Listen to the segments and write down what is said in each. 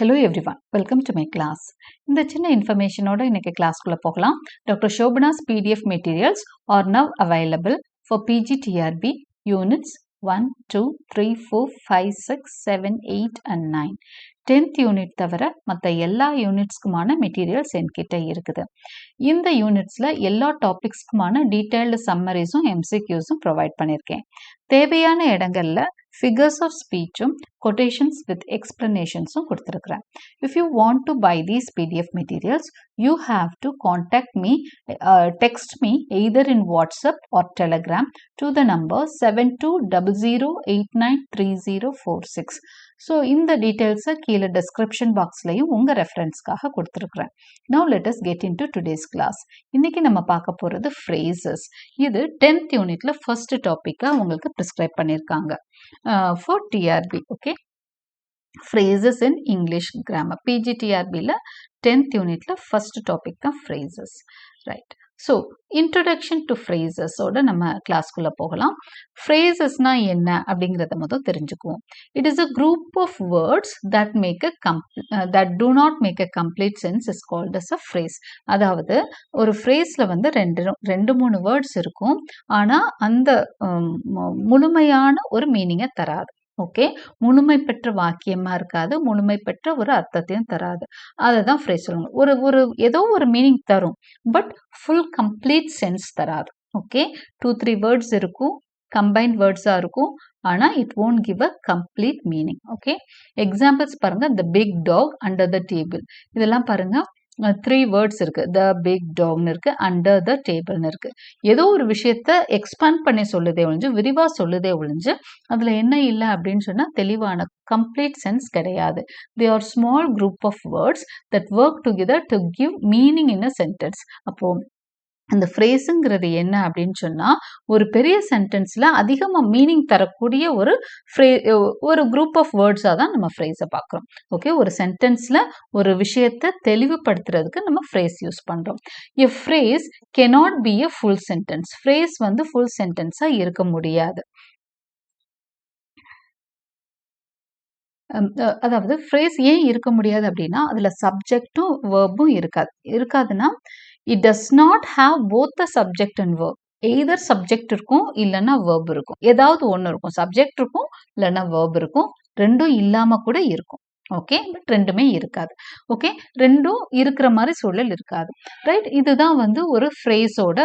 Hello everyone welcome to my class இந்த சின்ன இன்ஃபர்மேஷனோட இன்னைக்கு கிளாஸ்க்குள்ளே போகலாம். Doctor Shobana's PDF materials are now available for PGTRB units one two three four five six seven eight and nine tenth unit தவிர மற்ற எல்லா யூனிட்ஸ்க்குமான materials என்கிட்ட இருக்குது. இந்த யூனிட்ஸில் எல்லா டாபிக்ஸ்க்குமான டீட்டெயில்டு சம்மரிஸும் எம்சிக்யூஸும் ப்ரொவைட் பண்ணியிருக்கேன். தேவையான இடங்கள்ல ஃபிகர்ஸ் ஆஃப் ஸ்பீச்சும் கொட்டேஷன்ஸ் வித் எக்ஸ்பிளனேஷன்ஸும் கொடுத்துருக்குறேன். If you want to buy these PDF materials you have to contact me text me either in WhatsApp or Telegram to the number seven two double zero eight nine three zero four six so இந்த டீட்டெயில்ஸை கீழே description பாக்ஸ்லையும் உங்கள் ரெஃபரன்ஸ்க்காக கொடுத்துருக்குறேன். Now let's get into today's class இன்னைக்கு நம்ம பார்க்க போகிறது ஃப்ரேசஸ் இது டென்த் யூனிட்ல ஃபர்ஸ்ட் டாப்பிக்காக உங்களுக்கு ப்ரிஸ்கிரைப் பண்ணியிருக்காங்க for TRB okay phrases in English grammar பிஜிடிஆர்பியில் tenth யூனிட்ல ஃபர்ஸ்ட் டாபிக் தான் phrases right so introduction to ஃப்ரேசஸோட நம்ம கிளாஸ்க்குள்ளே போகலாம். ஃப்ரேசஸ்னா என்ன அப்படிங்கிறத மொதல் தெரிஞ்சுக்குவோம். It is a group of words that make a comp that do not make a complete sense is called as a phrase அதாவது ஒரு ஃப்ரேஸில் வந்து ரெண்டு ரெண்டு மூணு வேர்ட்ஸ் இருக்கும். ஆனால் அந்த முழுமையான ஒரு மீனிங்கை தராது. ஓகே முழுமை பெற்ற வாக்கியமாக இருக்காது. முழுமை பெற்ற ஒரு அர்த்தத்தையும் தராது. அதை தான் ஃப்ரேஸ் சொல்லுவாங்க. ஒரு ஒரு ஏதோ ஒரு மீனிங் தரும். பட் ஃபுல் கம்ப்ளீட் சென்ஸ் தராது. ஓகே டூ த்ரீ வேர்ட்ஸ் இருக்கும். கம்பைன்ட் வேர்ட்ஸாக இருக்கும். ஆனால் it won't give a complete meaning okay examples பாருங்கள் the big dog under the table இதெல்லாம் பாருங்கள் த்ரீ வேர்ட்ஸ் இருக்கு. த பிக் டாக்னு இருக்கு. அண்டர் த டேபிள்னு இருக்கு. ஏதோ ஒரு விஷயத்த எக்ஸ்பேண்ட் பண்ணி சொல்லுதே ஒழிஞ்சு விரிவா சொல்லுதே ஒழிஞ்சு அதுல என்ன இல்லை அப்படின்னு சொன்னா தெளிவான கம்ப்ளீட் சென்ஸ் கிடையாது. They are small group of words that work together to give meaning in a sentence அப்போ அந்த ஃப்ரேஸுங்கிறது என்ன அப்படின்னு சொன்னால் ஒரு பெரிய சென்டென்ஸில் அதிகமாக மீனிங் தரக்கூடிய ஒரு ஃப்ரே ஒரு குரூப் ஆஃப் வேர்ட்ஸாக தான் நம்ம ஃப்ரேஸை பார்க்குறோம். ஓகே ஒரு சென்டென்ஸில் ஒரு விஷயத்தை தெளிவுபடுத்துறதுக்கு நம்ம ஃப்ரேஸ் யூஸ் பண்ணுறோம் a phrase cannot be a full sentence phrase வந்து ஃபுல் சென்டென்ஸாக இருக்க முடியாது. அதாவது ஃப்ரேஸ் ஏன் இருக்க முடியாது அப்படின்னா அதில் சப்ஜெக்டும் வேர்பும் இருக்காது. இருக்காதுன்னா it does not have both the subject and verb either subject இருக்கும் இல்லைன்னா வேர்ப் இருக்கும். ஏதாவது ஒன்று இருக்கும். சப்ஜெக்ட் இருக்கும் இல்லைன்னா வேர்ப் இருக்கும். ரெண்டும் இல்லாமல் கூட இருக்கும். ஓகே பட் ரெண்டுமே இருக்காது. ஓகே ரெண்டும் இருக்கிற மாதிரி சூழல் இருக்காது. ரைட் இதுதான் வந்து ஒரு ஃப்ரேஸோட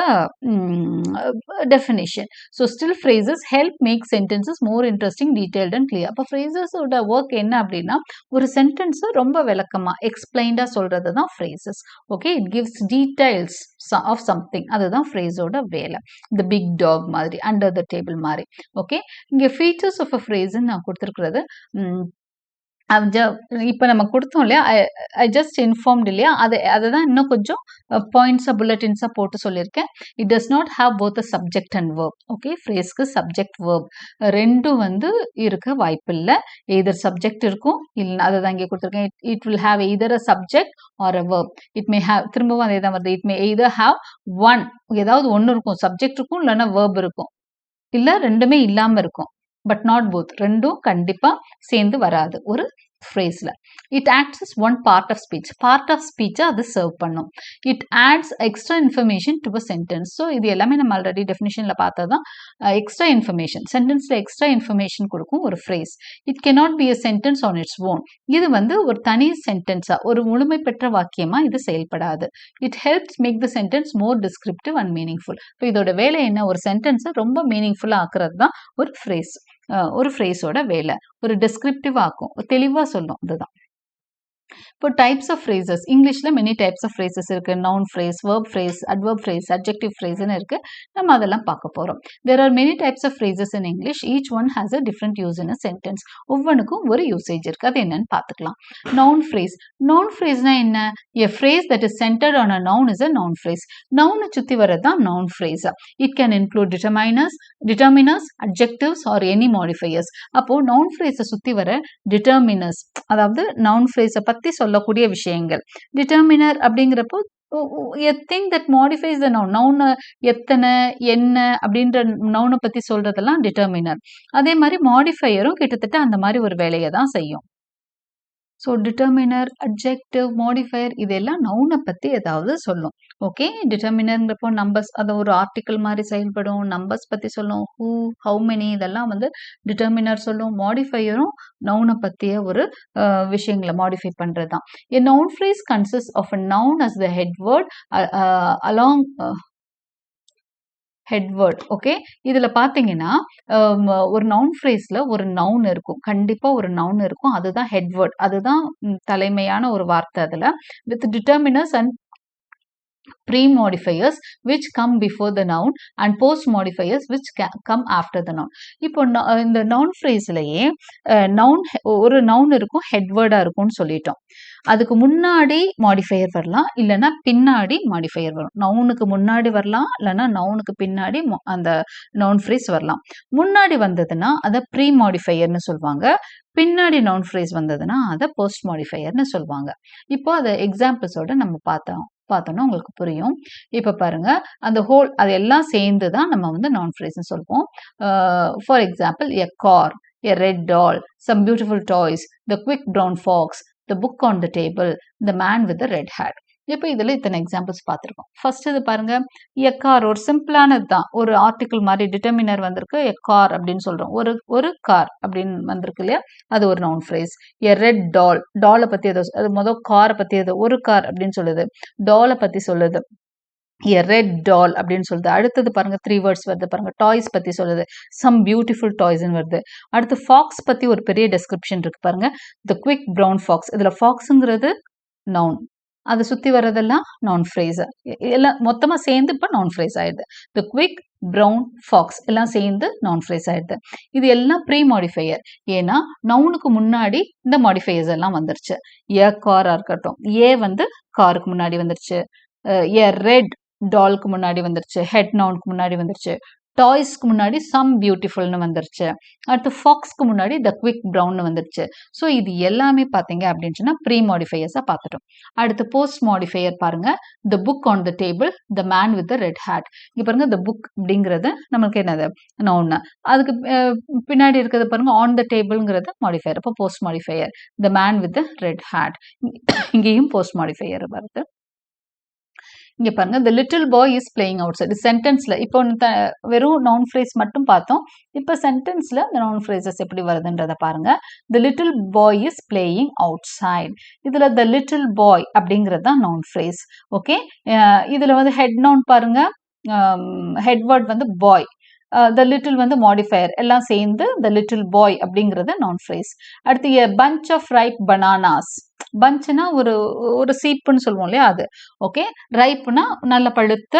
definition so still phrases help make sentences more interesting detailed and clear அப்போ ஃப்ரேசஸோட ஒர்க் என்ன அப்படின்னா ஒரு சென்டென்ஸை ரொம்ப விளக்கமாக எக்ஸ்பிளைண்டாக சொல்கிறது தான் phrases okay it gives details of something அதுதான் ஃப்ரேஸோட வேலை. இந்த பிக் டாக் மாதிரி அண்டர் த டேபிள் மாதிரி. ஓகே இங்கே ஃபீச்சர்ஸ் ஆஃப் அ ஃப்ரேஸ்ன்னு நான் கொடுத்துருக்குறது இப்போ நம்ம கொடுத்தோம் இல்லையா? ஐ ஜஸ்ட் இன்ஃபார்ம்டு இல்லையா? அதை அதை தான் இன்னும் கொஞ்சம் பாயிண்ட்ஸாக புல்லட்டின்ஸாக போட்டு சொல்லியிருக்கேன். It does not have both a subject and verb okay ஃப்ரேஸ்க்கு subject verb ரெண்டும் வந்து இருக்க வாய்ப்பு இல்லை எய்தர் சப்ஜெக்ட் இருக்கும் இல்லை அதை தான் இங்கே கொடுத்துருக்கேன். It will have either a subject or a verb it may have திரும்பவும் அதே தான் வருது. It may either have one ஏதாவது ஒன்று இருக்கும். சப்ஜெக்ட் இருக்கும் இல்லைன்னா வேர்ப் இருக்கும். இல்லை ரெண்டுமே இல்லாமல் இருக்கும். பட் நாட் போத் ரெண்டும் கண்டிப்பாக சேர்ந்து வராது. ஒரு ஃப்ரேஸில் it acts is one part of speech part of ஸ்பீச்சை அது சர்வ் பண்ணும். It adds extra information to a sentence so இது எல்லாமே நம்ம ஆல்ரெடி டெஃபினேஷனில் பார்த்தா தான் எக்ஸ்ட்ரா இன்ஃபர்மேஷன் சென்டென்ஸில் எக்ஸ்ட்ரா இன்ஃபர்மேஷன் கொடுக்கும் ஒரு phrase it cannot be a sentence on its own இது வந்து ஒரு தனி சென்டென்ஸாக ஒரு முழுமை பெற்ற வாக்கியமாக இது செயல்படாது. It helps make the sentence more descriptive and meaningful இப்போ இதோட வேலை என்ன? ஒரு சென்டென்ஸை ரொம்ப மீனிங்ஃபுல்லாக ஆக்குறது தான் ஒரு ஃப்ரேஸ் ஒரு ஃப்ரேஸோட வேலை. ஒரு டிஸ்கிரிப்டிவ் ஆக்கும். தெளிவாக சொல்லும். அதுதான். இப்போ டைப்ஸ் ஆஃப் ஃப்ரேசஸ் இங்கிலீஷில் மெனி டைப்ஸ் ஆஃப் ஃப்ரேசஸ் இருக்குது noun phrase verb phrase adverb phrase adjective ஃப்ரேஸ்னு இருக்குது நம்ம அதெல்லாம் பார்க்க போகிறோம் there are many types of phrases in English each one has a different use in a sentence ஒவ்வொன்றுக்கும் ஒரு usage இருக்குது அது என்னன்னு பார்த்துக்கலாம். நவுன் ஃப்ரேஸ் நவுன் ஃப்ரேஸ்னால் என்ன? A phrase that is centered on a noun is a noun phrase நவுனை சுற்றி வரது தான் noun phrase it can include determiners determiners adjectives or any modifiers அப்போது நவுன் ஃப்ரேஸை சுற்றி வர டிட்டர்மினர்ஸ் அதாவது நவுன் ஃப்ரேஸை பற்றி சொல்லக்கூடிய விஷயங்கள். டிட்டர்மினர் அப்படிங்கிறப்போ a thing that modifies the noun நவுனை எத்தனை என்ன அப்படின்ற நவுனை பற்றி சொல்றதெல்லாம் டிட்டர்மினர் அதே மாதிரி மாடிஃபையரும் கிட்டத்தட்ட அந்த மாதிரி ஒரு வேலையை தான் செய்யும். ஸோ டிட்டர்மினர் அப்ஜெக்டிவ் மாடிஃபயர் இதெல்லாம் நவுனை பற்றி ஏதாவது சொல்லும். ஓகே டிட்டர்மினருங்கிறப்போ நம்பர்ஸ் அது ஒரு ஆர்டிக்கல் மாதிரி செயல்படும். நம்பர்ஸ் பற்றி சொல்லும். ஹூ ஹவு மெனி இதெல்லாம் வந்து டிட்டர்மினர் சொல்லும். மாடிஃபையரும் நவுனை பற்றிய ஒரு விஷயங்களை மாடிஃபை பண்ணுறது தான் a noun phrase consist of a noun as the head word along headword okay இதில் பார்த்தீங்கன்னா um, ஒரு நவுன் ஃப்ரேஸில் ஒரு நவுன் இருக்கும். கண்டிப்பாக ஒரு நவுன் இருக்கும். அதுதான் ஹெட்வேர்ட் அதுதான் தலைமையான ஒரு வார்த்தை அதில். With determiners and pre modifiers which come before the noun and post modifiers which ca- come after the noun. இப்போ இந்த நவுன் ஃப்ரேஸ்லயே நவுன் ஒரு நவுன் இருக்கும் ஹெட்வேர்டாக இருக்கும்னு சொல்லிட்டோம். அதுக்கு முன்னாடி மாடிஃபையர் வரலாம் இல்லைன்னா பின்னாடி மாடிஃபையர் வரும். நவுனுக்கு முன்னாடி வரலாம் இல்லைன்னா நவுனுக்கு பின்னாடி அந்த நவுன் ஃப்ரேஸ் வரலாம். முன்னாடி வந்ததுன்னா அதை ப்ரீ மாடிஃபையர்னு சொல்லுவாங்க. பின்னாடி நவுன் ஃப்ரேஸ் வந்ததுன்னா அதை போஸ்ட் மாடிஃபையர்னு சொல்லுவாங்க. இப்போ அதை எக்ஸாம்பிள்ஸோட நம்ம பார்த்தோம் பார்த்தோம்னா உங்களுக்கு புரியும். இப்போ பாருங்க அந்த ஹோல் அது எல்லாம் சேர்ந்து தான் நம்ம வந்து நான் ஃப்ரீஸ்னு சொல்லுவோம். For example a car a red doll some beautiful toys the quick brown fox the book on the table the man with red hat இப்போ இதில் இத்தனை எக்ஸாம்பிள்ஸ் பார்த்துருக்கோம். ஃபர்ஸ்ட் இது பாருங்க எ கார் ஒரு சிம்பிளானது தான். ஒரு ஆர்டிக்கிள் மாதிரி டிட்டர்மினர் வந்திருக்கு எ கார் அப்படின்னு சொல்கிறோம் ஒரு ஒரு கார் அப்படின்னு வந்திருக்கு இல்லையா? அது ஒரு noun phrase a red doll டாலை பற்றி ஏதோ அது மொதல் காரை பற்றி ஏதோ ஒரு கார் அப்படின்னு சொல்லுது. டாலை பற்றி சொல்லுது. எ ரெட் டால் அப்படின்னு சொல்லுது. அடுத்தது பாருங்க த்ரீ வேர்ட்ஸ் வருது பாருங்க. டாய்ஸ் பத்தி சொல்லுது. சம் பியூட்டிஃபுல் டாய்ஸ்னு வருது. அடுத்து ஃபாக்ஸ் பத்தி ஒரு பெரிய டெஸ்கிரிப்ஷன் இருக்கு பாருங்க. த குவிக் ப்ரௌன் ஃபாக்ஸ் இதுல ஃபாக்ஸுங்கிறது நவுன் அதை சுத்தி வர்றதெல்லாம் நான் ஃப்ரேஸ் எல்லாம் மொத்தமா சேர்ந்து இப்போ நான் ஃப்ரேஸ் ஆயிடுது. த குவிக் ப்ரௌன் ஃபாக்ஸ் எல்லாம் சேர்ந்து நான் ஃப்ரேஸ் ஆயிடுது. இது எல்லாம் ப்ரீ மாடிஃபையர் ஏன்னா நவுனுக்கு முன்னாடி இந்த மாடிஃபையர்ஸ் எல்லாம் வந்துருச்சு. ஏ காரா இருக்கட்டும். ஏ வந்து காருக்கு முன்னாடி வந்துருச்சு. ஏ ரெட் டால்க்கு முன்னாடி வந்துருச்சு ஹெட் நவுனுக்கு முன்னாடி வந்துருச்சு டாய்ஸ்க்கு முன்னாடி சம் பியூட்டிஃபுல்னு வந்துருச்சு அடுத்து ஃபாக்ஸ்க்கு முன்னாடி த குவிக் ப்ரௌன்னு வந்துருச்சு. ஸோ இது எல்லாமே பார்த்தீங்க அப்படின்னு சொன்னால் ப்ரீ மாடிஃபையர்ஸாக பார்த்துட்டோம் அடுத்து போஸ்ட் மாடிஃபையர் பாருங்க the book on the table the man with the red hat இங்கே பாருங்க த புக் அப்படிங்கிறது நம்மளுக்கு என்னது? நவுன்னு அதுக்கு பின்னாடி இருக்கிறது பாருங்க ஆன் த டேபிள்ங்கிறது மாடிஃபையர் அப்போ post modifier the man with the red hat இங்கேயும் போஸ்ட் மாடிஃபையர் வருது இங்க பாருங்க the little boy is playing outside சென்டென்ஸ்ல இப்போ வெறும் நவுன் ஃப்ரேஸ் மட்டும் பார்த்தோம். இப்போ சென்டென்ஸ்ல இந்த நவுன் ஃப்ரேசஸ் எப்படி வருதுன்றத பாருங்க. The little boy is playing outside இதுல த லிட்டில் பாய் அப்படிங்கிறது தான் நவுன் ஃப்ரேஸ் ஓகே இதுல வந்து ஹெட் நவுன் பாருங்க. ஹெட்வேர்ட் வந்து பாய் த லிட்டில் வந்து மாடிஃபயர் எல்லாம் சேர்ந்து த லிட்டில் பாய் அப்படிங்கிறது நான் ஃப்ரேஸ் அடுத்து a bunch of ripe bananas பஞ்சுனா ஒரு ஒரு சீப்புன்னு சொல்லுவோம் இல்லையா அது. ஓகே ரைப்புனா நல்ல பழுத்த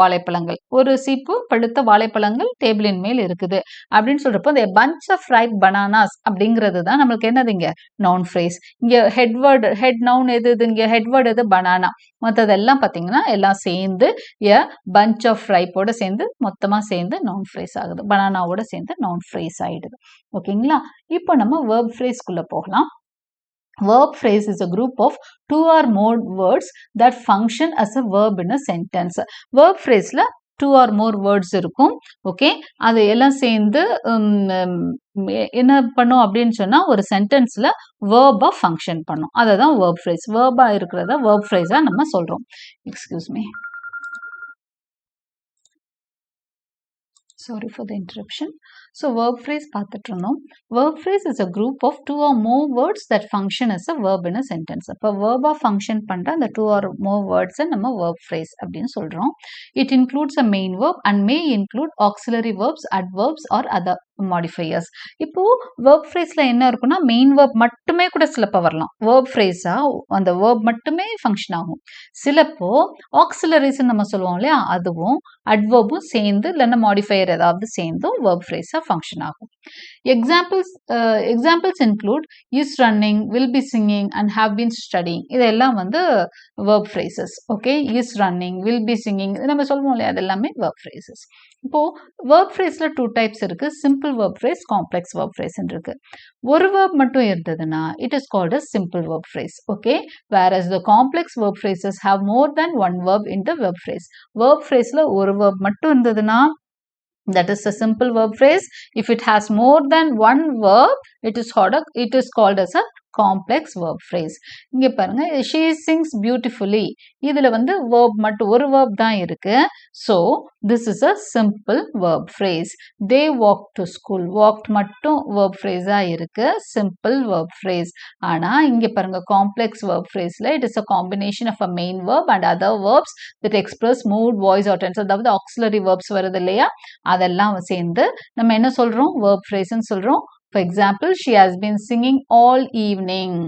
வாழைப்பழங்கள். ஒரு சீப்பு பழுத்த வாழைப்பழங்கள் டேபிளின் மேல் இருக்குது. அப்படின்னு சொல்றப்போ இந்த பஞ்ச் ஆஃப் ரைப் பனானாஸ் அப்படிங்கிறது தான் நம்மளுக்கு என்னது இங்க? நவுன் ஃப்ரேஸ் இங்க ஹெட்வேர்டு ஹெட் நவுன் எது இது இங்க? ஹெட்வேர்டு எது? பனானா மற்றதெல்லாம் பார்த்தீங்கன்னா எல்லாம் சேர்ந்து எ பஞ்ச் ஆஃப் ரைப்போட சேர்ந்து மொத்தமா சேர்ந்து நவுன் ஃப்ரேஸ் ஆகுது. பனானாவோட சேர்ந்து நவுன் ஃப்ரேஸ் ஆயிடுது. ஓகேங்களா இப்போ நம்ம வேர்ப் ஃப்ரேஸ்க்குள்ள போகலாம். Verb phrase is a group of two or more words that function as a verb in a sentence. Verb phraseல டூ ஆர் மோர் வேர்ட்ஸ் இருக்கும். ஓகே அது எல்லாம் சேர்ந்து என்ன பண்ணும் அப்படின்னு சொன்னால் ஒரு சென்டென்ஸில் வேர்பா ஃபங்க்ஷன் பண்ணும். அதை தான் வேர்ப் ஃப்ரைஸ் வேர்பாக இருக்கிறத வேர்ப் ஃப்ரைஸாக நம்ம சொல்கிறோம் excuse me sorry for the interruption so verb phrase பார்த்துட்டு இருந்தோம் verb phrase is a group of two or more words that function as a verb in a sentence அப்போ verb ஃபங்க்ஷன் பண்ணுற அந்த two or more words நம்ம verb phrase அப்படின்னு சொல்கிறோம் it includes a main verb and may include auxiliary verbs adverbs or other modifiers இப்போ verb phraseல என்ன இருக்குன்னா மெயின் வேர்ப் மட்டுமே கூட சிலப்போ வரலாம். வேர்ப் ஃப்ரேஸாக அந்த வேர்ப் மட்டுமே ஃபங்க்ஷன் ஆகும். சிலப்போ auxiliaries நம்ம சொல்லுவோம் இல்லையா அதுவும் அட்வர்பும் சேர்ந்து இல்லைன்னா மாடிஃபையர் ஏதாவது சேர்ந்தும் வேர்ப் ஃப்ரேஸாக ஃபங்க்ஷன் ஆகும். Examples examples include is running will be singing and have been studying இதெல்லாம் வந்து verb phrases okay is running will be singing நம்ம சொல்லுவோம் இல்லையா அது எல்லாமே வேர்ப் ஃப்ரேசஸ் இப்போது வேர்ப் ஃப்ரேஸில் டூ டைப்ஸ் இருக்கு simple verb phrase complex verb ஃப்ரேஸ்ன்னு இருக்குது ஒரு வேர்ப் மட்டும் இருந்ததுன்னா it is called as simple verb phrase okay whereas the complex verb phrases have more than one verb in the verb phrase verb ஃப்ரேஸில் ஒரு verb மட்டும் இருந்ததுன்னா that is a simple verb phrase if it has more than one verb it is called it is called as a complex verb phrase இங்க பாருங்க she Singh beautifully இதுல வந்து verb மட்டும் ஒரு verb தான் இருக்கு. So this is a simple verb phrase they walk to school walked மட்டும் verb ஃப்ரேஸா இருக்கு. சிம்பிள் வேர்ப் ஃப்ரேஸ் ஆனா இங்க பாருங்க complex verb ஃப்ரேஸ்ல it is a combination of a main verb and other verbs with express mood voice or tense அதாவது auxiliary verbs வருது இல்லையா? அதெல்லாம் சேர்ந்து நம்ம என்ன சொல்றோம்? வேர்ப் ஃப்ரேஸ்ன்னு சொல்றோம். For example she has been singing all evening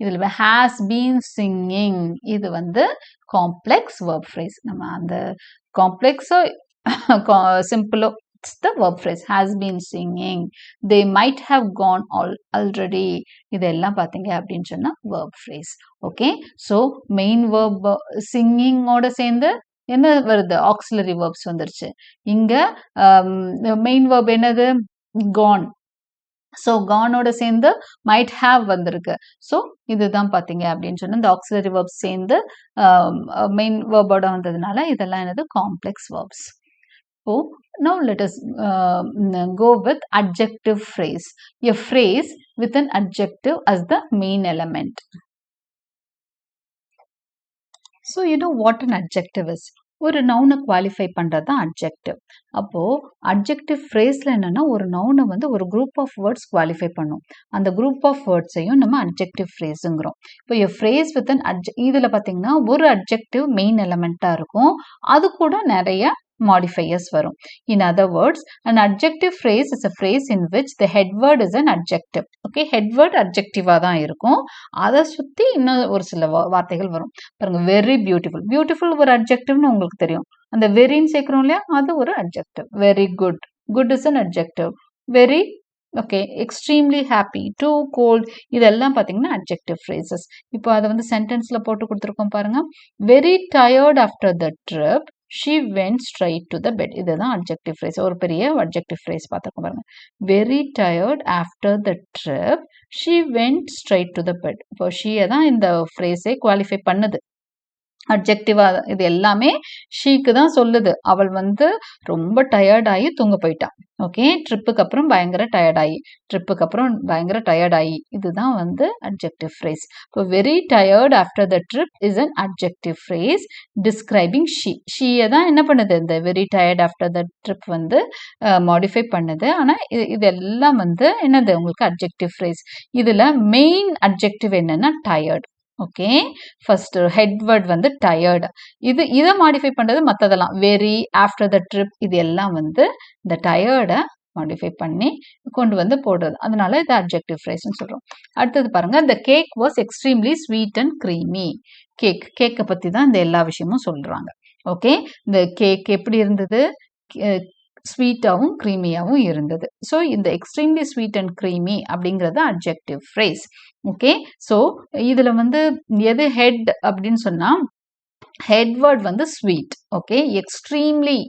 இதில் ஹேஸ் பீன் சிங்கிங் இது வந்து காம்ப்ளெக்ஸ் வேர்ப் ஃப்ரேஸ் நம்ம அந்த காம்ப்ளெக்ஸோ சிம்பிளோ it's the verb phrase has been singing they might have gone all already இதெல்லாம் பார்த்தீங்க அப்படின்னு சொன்னால் verb phrase okay so main verb சிங்கிங்கோட சேர்ந்து என்ன வருது? ஆக்சிலரி வேர்ப்ஸ் வந்துருச்சு. இங்கே மெயின் வேர்ப் என்னது? கான் ஸோ கானோட சேர்ந்து மைட் ஹாவ் வந்திருக்கு ஸோ இதுதான் பார்த்தீங்க அப்படின்னு சொன்னால் இந்த ஆக்சிலரி வேர்ப்ஸ் சேர்ந்து மெயின் வேர்போட வந்ததுனால இதெல்லாம் என்னது காம்ப்ளெக்ஸ் வேர்ப்ஸ் இப்போ now let us uh, go with adjective phrase a phrase with an adjective as the main element so you know what an adjective is ஒரு நவுனை குவாலிஃபை பண்ணுறது தான் அப்ஜெக்டிவ் அப்போது அப்ஜெக்டிவ் ஃப்ரேஸில் என்னென்னா ஒரு நவுனை வந்து ஒரு குரூப் ஆஃப் வேர்ட்ஸ் குவாலிஃபை பண்ணும். அந்த குரூப் ஆஃப் வேர்ட்ஸையும் நம்ம அப்ஜெக்டிவ் ஃப்ரேஸுங்கிறோம் இப்போ எ ஃப்ரேஸ் வித் அன் அட்ஜ இதில் பார்த்தீங்கன்னா ஒரு அப்ஜெக்டிவ் மெயின் எலமெண்ட்டாக இருக்கும். அது கூட நிறைய modifiers வரும் in other words an adjective phrase is a phrase in which the head word is an adjective. Okay head word adjectiveா தான் இருக்கும். அதை சுற்றி இன்னும் ஒரு சில வார்த்தைகள் வரும். பாருங்க வெரி பியூட்டிஃபுல் பியூட்டிஃபுல் ஒரு அட்ஜெக்டிவ்னு உங்களுக்கு தெரியும். அந்த வெரின்னு சேர்க்குறோம் இல்லையா? அது ஒரு adjective very good good is an adjective very okay extremely happy too cold இதெல்லாம் பார்த்தீங்கன்னா அட்ஜெக்டிவ் ஃப்ரேசஸ் இப்போ அதை வந்து சென்டென்ஸில் போட்டு கொடுத்துருக்கோம் பாருங்க. Very tired after the trip she went straight to the bed இதுதான் அப்ஜெக்டிவ் ஃப்ரேஸ் ஒரு பெரிய அப்ஜெக்டிவ் ஃப்ரேஸ் பார்த்துருக்கோம் பாருங்க. Very tired after the trip she went straight to the bed இப்போ ஷீயை தான் இந்த ஃப்ரேஸே குவாலிஃபை பண்ணுது. அப்ஜெக்டிவா இது எல்லாமே ஷீக்கு தான் சொல்லுது. அவள் வந்து ரொம்ப டயர்டாகி தூங்க போயிட்டான் ஓகே ட்ரிப்புக்கு அப்புறம் பயங்கர டயர்டாகி ட்ரிப்புக்கு அப்புறம் பயங்கர டயர்ட் ஆகி. இதுதான் வந்து அப்ஜெக்டிவ் ஃப்ரேஸ் இப்போ very tired after the trip is an adjective phrase describing she ஷீயை தான் என்ன பண்ணுது? இந்த very tired after the trip வந்து மாடிஃபை பண்ணுது. ஆனால் இது இதெல்லாம் வந்து என்னது? உங்களுக்கு அப்ஜெக்டிவ் ஃப்ரேஸ் இதில் மெயின் அப்ஜெக்டிவ் என்னன்னா டயர்ட் ஓகே ஃபர்ஸ்ட் ஹெட்வர்ட் வந்து டயர்டு இது இதை மாடிஃபை பண்ணுறது மற்றதெல்லாம் வெரி ஆஃப்டர் த ட்ரிப் இது எல்லாம் வந்து இந்த டயர்டை மாடிஃபை பண்ணி கொண்டு வந்து போடுறது. அதனால இது அப்ஜெக்டிவ் ஃப்ரைஸ்னு சொல்கிறோம் அடுத்தது பாருங்கள் இந்த cake was extremely sweet and creamy cake கேக்கை பற்றி தான் இந்த எல்லா விஷயமும் சொல்கிறாங்க ஓகே இந்த கேக் எப்படி இருந்தது? ஸ்வீட்டாகவும் க்ரீமியாகவும் இருந்தது. ஸோ இந்த எக்ஸ்ட்ரீம்லி ஸ்வீட் அண்ட் க்ரீமி அப்படிங்கிறது அப்ஜெக்டிவ் ஃப்ரேஸ் ஓகே ஸோ இதில் வந்து எது ஹெட் அப்படின்னு சொன்னால் ஹெட்வேர்ட் வந்து sweet okay extremely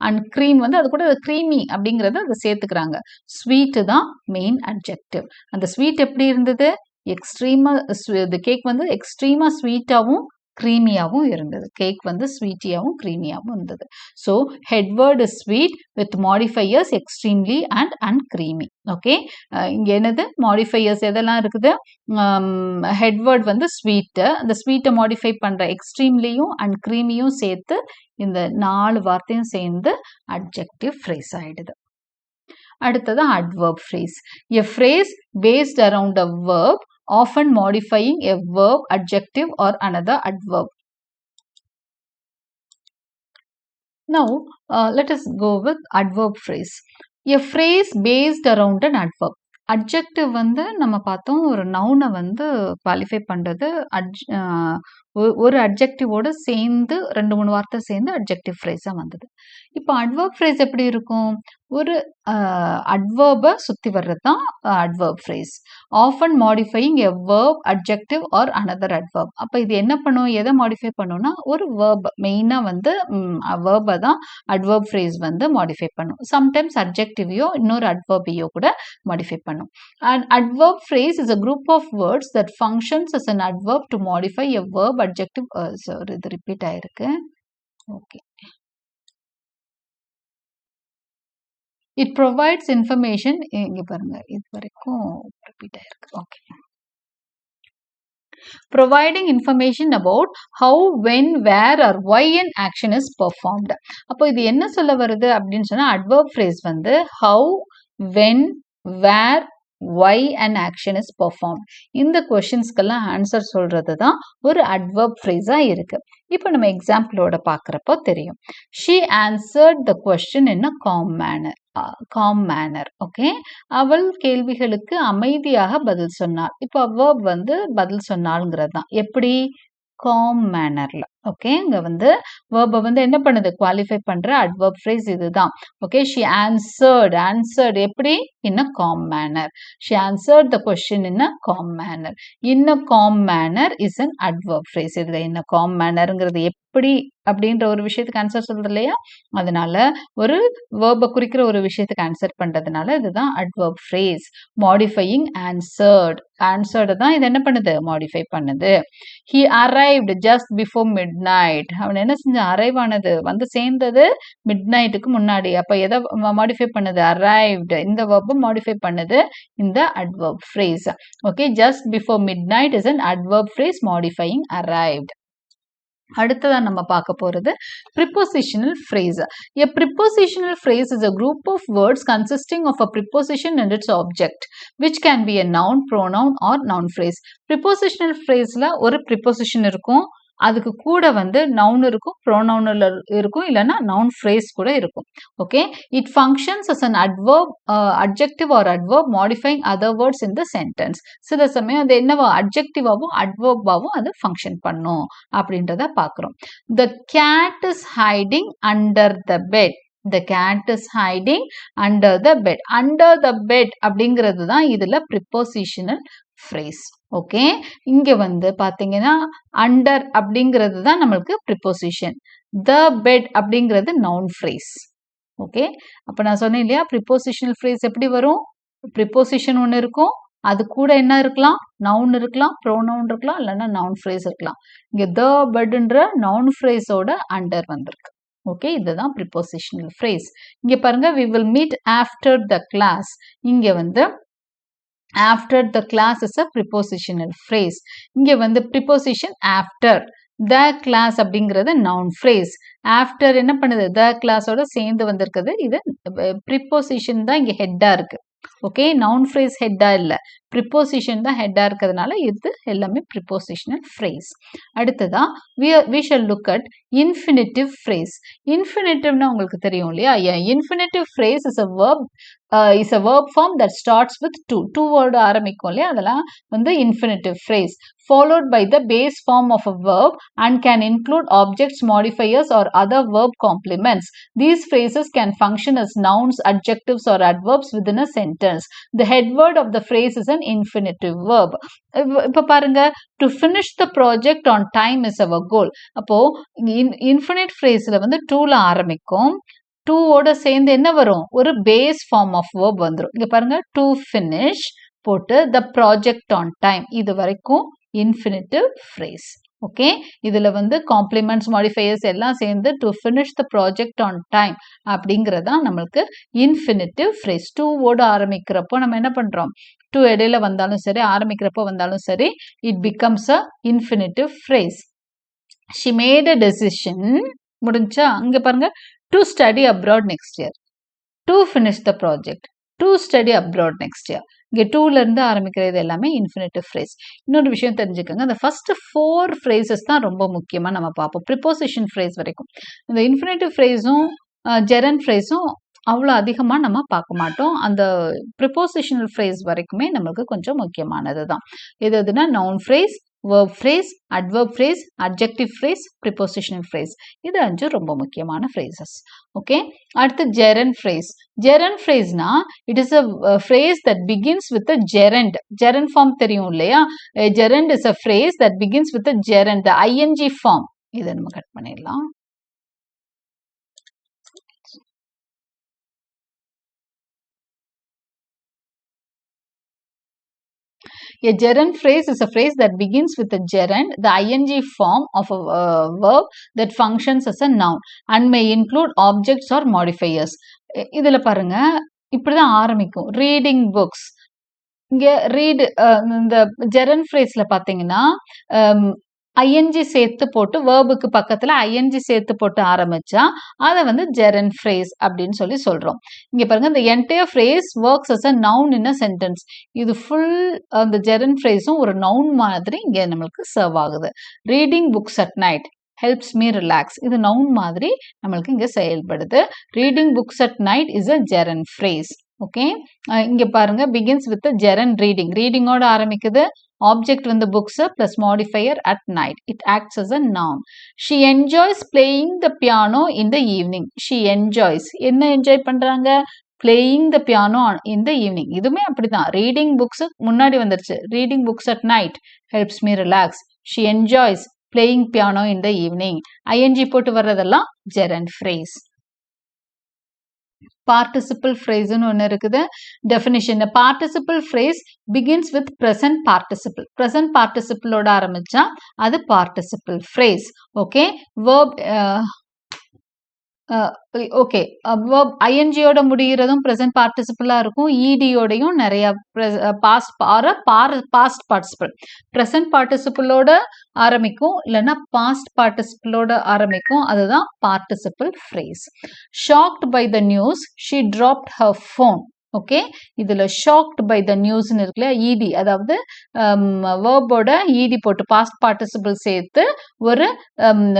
and cream வந்து அது கூட க்ரீமி அப்படிங்கிறத அதை சேர்த்துக்கிறாங்க. ஸ்வீட்டு தான் மெயின் அப்ஜெக்டிவ் அந்த ஸ்வீட் எப்படி இருந்தது? எக்ஸ்ட்ரீமாக இந்த கேக் வந்து எக்ஸ்ட்ரீமாக ஸ்வீட்டாகவும் க்ரீமியாகவும் இருந்தது கேக் வந்து ஸ்வீட்டியாகவும் க்ரீமியாகவும் இருந்தது so headword sweet with modifiers extremely and and creamy okay இங்கே என்னது? மாடிஃபையர்ஸ் எதெல்லாம் இருக்குது? ஹெட்வேர்ட் வந்து ஸ்வீட்டு அந்த ஸ்வீட்டை மாடிஃபை பண்ணுற எக்ஸ்ட்ரீம்லியும் அண்ட் க்ரீமியும் சேர்த்து இந்த நாலு வார்த்தையும் சேர்ந்து அட்ஜெக்டிவ் ஃப்ரேஸ் ஆகிடுது அடுத்தது adverb phrase a phrase based around a verb often modifying a verb, adjective or another adverb. Now, uh, let us go with adverb phrase. A phrase based around an adverb. Adjective வந்து நம்ம பார்த்தோம் ஒரு நவுனை வந்து qualify பண்ணுறது adj ஒரு அட்ஜெக்டிவோடு சேர்ந்து ரெண்டு மூணு வார்த்தை சேர்ந்து அட்ஜெக்டிவ் ஃப்ரேஸாக வந்தது. இப்போ அட்வர்ப் ஃப்ரேஸ் எப்படி இருக்கும்? ஒரு அட்வர்பை சுற்றி வர்றது தான் adverb phrase often modifying a verb adjective or another adverb அப்போ இது என்ன பண்ணும்? எதை மாடிஃபை பண்ணும்னா ஒரு வேர்ப் மெயினாக வந்து வேர்பை தான் அட்வர்ப் ஃப்ரேஸ் வந்து மாடிஃபை பண்ணும். சம்டைம்ஸ் அப்ஜெக்டிவையோ இன்னொரு அட்வர்பையோ கூட மாடிஃபை பண்ணும். And adverb phrase is a group of words that functions is an adverb to modify a verb adjective sorry இது ரிப்பீட் ஆயிருக்கு. ஓகே இட் ப்ரொவைட்ஸ் இன்ஃபர்மேஷன் இங்கே பாருங்க இது வரைக்கும் ரிப்பீட் ஆயிருக்கு. Okay providing information about how when where or why and action is performed அப்போ இது என்ன சொல்ல வருது அப்படின்னு சொன்னால் அட்வர்ப் ஃப்ரேஸ் வந்து how when where why and action is perform இந்த கொஷின்ஸ்க்கெல்லாம் ஆன்சர் சொல்றது தான் ஒரு அட்வர்ப் ஃப்ரேஸாக இருக்கு. இப்போ நம்ம எக்ஸாம்பிளோட பார்க்குறப்போ தெரியும். She answered the question in a calm manner calm manner okay அவள் கேள்விகளுக்கு அமைதியாக பதில் சொன்னாள். இப்போ வேர்ப் வந்து பதில் சொன்னாளுங்கிறது தான் எப்படி? காம் மேனர்ல ஓகே இங்க வந்து வேர்பை வந்து என்ன பண்ணுது? குவாலிஃபை பண்ற அட்வர்ப் ஃப்ரேஸ் இதுதான். ஓகே ஷி ஆன்சர்ட் ஆன்சர்ட் எப்படி? In a calm manner she answered the question in a calm manner in a calm manner is an adverb phrase இதுல இன் அ காம் மேனருங்கிறது எப்படி அப்படின்ற ஒரு விஷயத்துக்கு ஆன்சர் சொல்றது இல்லையா? அதனால ஒரு வேர்பை குறிக்கிற ஒரு விஷயத்துக்கு ஆன்சர் பண்றதுனால இதுதான் adverb phrase modifying answered answered தான் இது என்ன பண்ணுது? மாடிஃபை பண்ணுது. He arrived just before midnight அவன் என்ன செஞ்சான்? அரைவ் ஆனது. வந்து சேர்ந்தது மிட் நைட்டுக்கு முன்னாடி. அப்ப எதை மாடிஃபை பண்ணுது? அரைவ்டு இந்த வேர்பை மாடிஃபை பண்ணுது இந்த adverb phrase okay just before midnight is an adverb phrase modifying arrived அடுத்ததாக நம்ம பார்க்க போகிறது prepositional phrase a prepositional phrase is a group of words consisting of a preposition and its object which can be a noun pronoun or noun phrase prepositional ஃப்ரேஸில் ஒரு preposition இருக்கும் அதுக்கு கூட வந்து noun இருக்கும் ப்ரோனவுனில் இருக்கும் இல்லைன்னா நவுன் ஃப்ரேஸ் கூட இருக்கும். Okay it functions as an adverb adjective or adverb modifying other words in the sentence சில சமயம் அது என்னவா அட்ஜெக்டிவாகவும் அட்வர்பாகவும் அது ஃபங்க்ஷன் பண்ணும் அப்படின்றத பார்க்குறோம். The cat is hiding under the bed the cat is hiding under the bed under the bed அப்படிங்கிறது தான் இதில் ப்ரிப்போசிஷனல் ஃப்ரேஸ் ஓகே இங்கே வந்து பார்த்தீங்கன்னா அண்டர் அப்படிங்கிறது தான் நம்மளுக்கு ப்ரிப்போசிஷன் த பெட் அப்படிங்கிறது நவுன் ஃப்ரேஸ் ஓகே அப்போ நான் சொன்னேன் இல்லையா ப்ரிப்போசிஷனல் ஃப்ரேஸ் எப்படி வரும்? ப்ரிப்போசிஷன் ஒன்று இருக்கும். அது கூட என்ன இருக்கலாம்? நவுன் இருக்கலாம் ப்ரோனவுன் இருக்கலாம் இல்லைன்னா நவுன் ஃப்ரேஸ் இருக்கலாம். இங்கே த பெட்ன்ற நவுன் ஃப்ரேஸோட அண்டர் வந்திருக்கு. ஓகே இதுதான் ப்ரிப்போசிஷனல் ஃப்ரேஸ் இங்கே பாருங்க we will meet after the class இங்கே வந்து after the class is a prepositional phrase இங்கே வந்து ப்ரிப்போசிஷன் ஆஃப்டர் த கிளாஸ் அப்படிங்கிறது நவுன் ஃப்ரேஸ் ஆஃப்டர் என்ன பண்ணுது? த கிளாஸோட சேர்ந்து வந்திருக்குது. இது ப்ரிப்போசிஷன் தான் இங்கே ஹெட்டாக இருக்கு. ஓகே நவுன் ஃப்ரேஸ் ஹெட்டாக இல்லை. ப்ரிப்போசிஷன் தான் ஹெட்டாக இருக்கிறதுனால இது எல்லாமே ப்ரிப்போசிஷனல் ஃப்ரேஸ் அடுத்ததா we we shall look at infinitive phrase இன்ஃபினிட்டிவ்னா உங்களுக்கு தெரியும் இல்லையா infinitive phrase is a verb is a verb form that starts with to to word ஆரம்பிக்கும் இல்லையா அதெல்லாம் வந்து infinitive phrase followed by the base form of a verb and can include objects, modifiers, or other verb complements. These phrases can function as nouns, adjectives, or adverbs within a sentence. The head word of the phrase is an infinitive verb. இப்போ பாருங்க to finish the project on time is our goal அப்போ infinite ஃப்ரேஸில் வந்து டூல ஆரம்பிக்கும். டூவோட சேர்ந்து என்ன வரும்? ஒரு பேஸ் ஃபார்ம் ஆஃப் வேர்ப் வந்துடும் இங்கே பாருங்க டு ஃபினிஷ் போட்டு த ப்ராஜெக்ட் ஆன் டைம் இது வரைக்கும் இன்ஃபினிட்டிவ் ஃப்ரேஸ் ஓகே இதில் வந்து காம்ப்ளிமெண்ட்ஸ் மாடிஃபையர்ஸ் எல்லாம் சேர்ந்து to finish the project on time அப்படிங்கிறதான் நம்மளுக்கு இன்ஃபினிட்டிவ் ஃப்ரேஸ் டூவோடு ஆரம்பிக்கிறப்போ நம்ம என்ன பண்ணுறோம் டூ இடையில வந்தாலும் சரி ஆரம்பிக்கிறப்போ வந்தாலும் சரி it becomes a infinitive phrase she made a decision முடிஞ்சா அங்கே பாருங்க to study abroad next year to finish the project to study abroad next year இங்கே டூலேருந்து ஆரம்பிக்கிறது எல்லாமே இன்ஃபினிட்டிவ் ஃப்ரேஸ் இன்னொரு விஷயம் தெரிஞ்சுக்கோங்க அந்த ஃபர்ஸ்ட் ஃபோர் ஃப்ரேசஸ் தான் ரொம்ப முக்கியமாக நம்ம பார்ப்போம். ப்ரிப்போசிஷன் ஃப்ரேஸ் வரைக்கும். இந்த இன்ஃபினிட்டிவ் ஃப்ரேஸும் ஜெரன் ஃப்ரேஸும் அவ்வளோ அதிகமாக நம்ம பார்க்க மாட்டோம் அந்த ப்ரிப்போசிஷனல் ஃப்ரேஸ் வரைக்குமே நம்மளுக்கு கொஞ்சம் முக்கியமானது தான் எது எதுனா noun phrase verb phrase adverb phrase adjective phrase prepositional phrase இது அஞ்சு ரொம்ப முக்கியமான ஃப்ரேசஸ் ஓகே அடுத்து gerund phrase gerund ஃப்ரேஸ்னா it is a phrase that begins with a gerund gerund form தெரியும் இல்லையா gerund is a phrase that begins with a gerund ING form இதை நம்ம cut பண்ணிடலாம் A gerund phrase is a phrase that begins with a gerund, the ing form of a uh, verb that functions as a noun and may include objects or modifiers. இதில் பாருங்க இப்படிதான் ஆரம்பிக்கும் reading books இங்கே read இந்த ஜெரன் ஃப்ரேஸில் பார்த்தீங்கன்னா ING சேர்த்து போட்டு வேர்புக்கு பக்கத்தில் ஐஎன்ஜி சேர்த்து போட்டு ஆரம்பிச்சா அதை வந்து ஜெரன் ஃப்ரேஸ் அப்படின்னு சொல்லி சொல்கிறோம் இங்கே பாருங்க இந்த entire phrase works as a noun in a sentence இது ஃபுல் அந்த ஜெரன் ஃப்ரேஸும் ஒரு நவுன் மாதிரி இங்கே நம்மளுக்கு சர்வ் ஆகுது. Reading books at night helps me relax இது நவுன் மாதிரி நம்மளுக்கு இங்கே செயல்படுது. Reading books at night is a gerund phrase okay இங்கே பாருங்க பிகின்ஸ் வித் ஜெரன் ரீடிங் ரீடிங்கோட ஆரம்பிக்குது. ஆப்ஜெக்ட் வந்து books plus modifier at night it acts as a noun she enjoys playing the piano in the evening she enjoys என்ன enjoy பண்ணுறாங்க playing the piano இந்த evening இதுவுமே அப்படிதான். ரீடிங் புக்ஸ் முன்னாடி வந்துருச்சு. Reading books at night helps me relax she enjoys playing piano in the evening ING போட்டு வர்றதெல்லாம் gerund phrase participle ஃப்ரேஸ்னு ஒன்று இருக்குது. Definition participle phrase begins with present participle present பார்ட்டிசிபிளோட ஆரம்பிச்சா அது participle phrase okay verb okay ஐஎன்ஜியோட முடிகிறதும் present பார்ட்டிசிபிளாக இருக்கும். இடியோடையும் நிறைய past or par past participle present பார்ட்டிசிபிளோட ஆரம்பிக்கும். இல்லைன்னா பாஸ்ட் பார்ட்டிசிபிளோட ஆரம்பிக்கும். அதுதான் participle phrase shocked by the news she dropped her phone okay இதில் ஷாக்ட் பை த நியூஸ்னு இருக்குல்ல இடி அதாவது வேர்போட இடி போட்டு பாஸ்ட் பார்ட்டிசிபிள் சேர்த்து ஒரு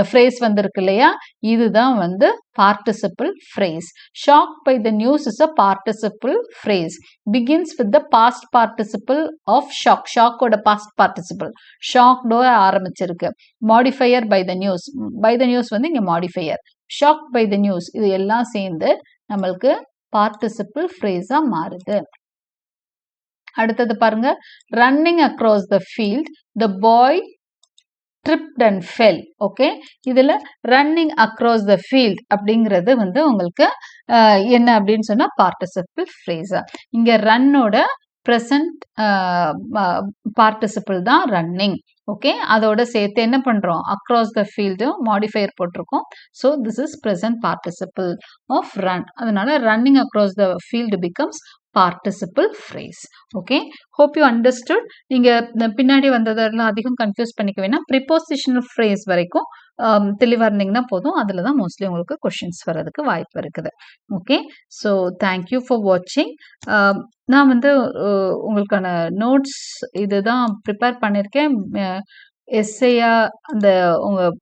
ஃப்ரேஸ் வந்திருக்கு இல்லையா? இதுதான் வந்து participle phrase shock by the news is a participle phrase begins with the past participle of shock ஷாக்கோட past participle ஷாக்டோ ஆரம்பிச்சிருக்கு. Modifier by the news by the news வந்து இங்கே modifier shock by the news இது எல்லாம் சேர்ந்து நம்மளுக்கு participle ஃப்ரேஸா மாறுது. அடுத்தது பாருங்க. Running across the field the boy tripped and fell okay இதில் ரன்னிங் அக்ராஸ் த ஃபீல்ட் அப்படிங்கிறது வந்து உங்களுக்கு என்ன அப்படின்னு சொன்னால் பார்ட்டிசிபிள் ஃப்ரேஸா இங்கே ரன்னோட ப்ரெசன்ட் பார்ட்டிசிபிள் uh, uh, தான் ரன்னிங் ஓகே அதோட சேர்த்து என்ன பண்ணுறோம் அக்ராஸ் த ஃபீல்டு மாடிஃபையர் போட்டிருக்கோம். So this is present participle of run அதனால running across the field becomes participle phrase okay hope you understood நீங்கள் பின்னாடி வந்ததெல்லாம் அதிகம் கன்ஃபியூஸ் பண்ணிக்க வேணாம். ப்ரிப்போசிஷனல் ஃப்ரேஸ் வரைக்கும் தெளிவாக இருந்தீங்கன்னா போதும். அதில் தான் மோஸ்ட்லி உங்களுக்கு கொஷின்ஸ் வர்றதுக்கு வாய்ப்பு இருக்குது. ஓகே ஸோ தேங்க்யூ ஃபார் வாட்சிங் நான் வந்து உங்களுக்கான நோட்ஸ் இதுதான் ப்ரிப்பேர் பண்ணியிருக்கேன் எஸ்ஏயா அந்த உங்கள்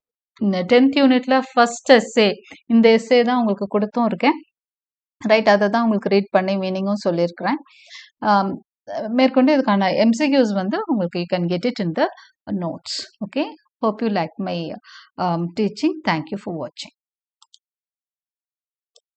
டென்த் யூனிட்ல ஃபர்ஸ்ட் எஸ்ஏ இந்த எஸ்ஏ தான் உங்களுக்கு கொடுத்தும் இருக்கேன். ரைட் அதை தான் உங்களுக்கு ரீட் பண்ணி மீனிங்கும் சொல்லியிருக்கிறேன். மேற்கொண்டு இதுக்கான எம்சிக்யூஸ் வந்து உங்களுக்கு you can get it in the notes okay Hope you like my um, teaching. Thank you for watching.